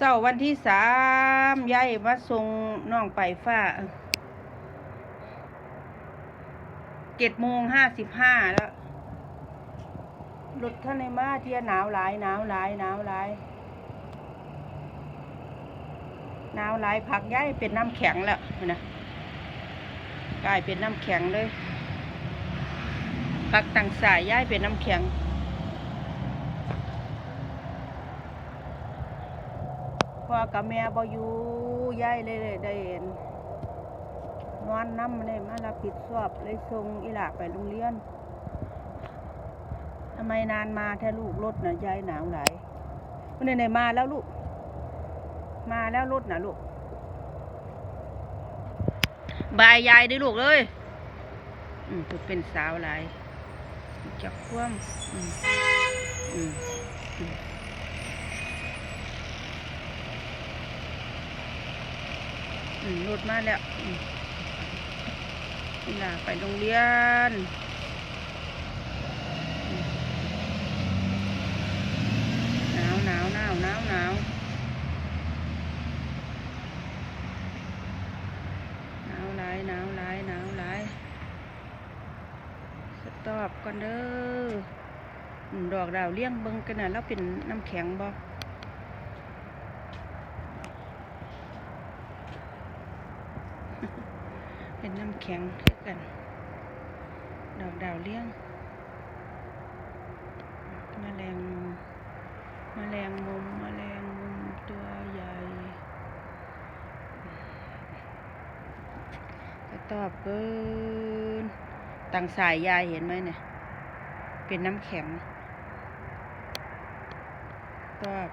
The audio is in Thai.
เสาร์วันที่สามยายมาส่งน้องไปฟ้าเจ็ดโมงห้าสิบห้าแล้วรถท่านในมาเที่ยหนาวหลายหนาวหลายหนาวหลายหนาวหลายผักย้ายเป็นน้ำแข็งแล้วนะกลายเป็นน้ำแข็งเลยผักต่างสายย้ายเป็นน้ำแข็ง พ่อกับแม่บ่อยู่ยายเลยได้เห็นนอนน้ำเลยมารับผิดชอบเลยส่งอีหลาไปโรงเรียนทำไมนานมาแท้ลูกรถนะยายหนาวหลายวันไหนมาแล้วลูก มาแล้วรถนะลูกบายยายดิลูกเลยอืมเป็นสาวหลายจักคว่ำอืมอืมอืม อืม รถมาแล้วนี่ล่ะไปโรงเรียนหนาวหนาวหนาวหนาวหนาวหนาวหลายหนาวหลายหนาวหลายสตอบก่อนเด้อดอกดาวเลี้ยงเบิ่งกันน่ะแล้วเป็นน้ำแข็งบ่ เป็นน้ำแข็งคือกัน ดอกดาวเลี้ยงมแมลงมุมแมลงมุมแมลงมุมตัวใหญ่กระตอบเกินตังสายยายเห็นไหมเนี่ย เป็นน้ำแข็งตอบ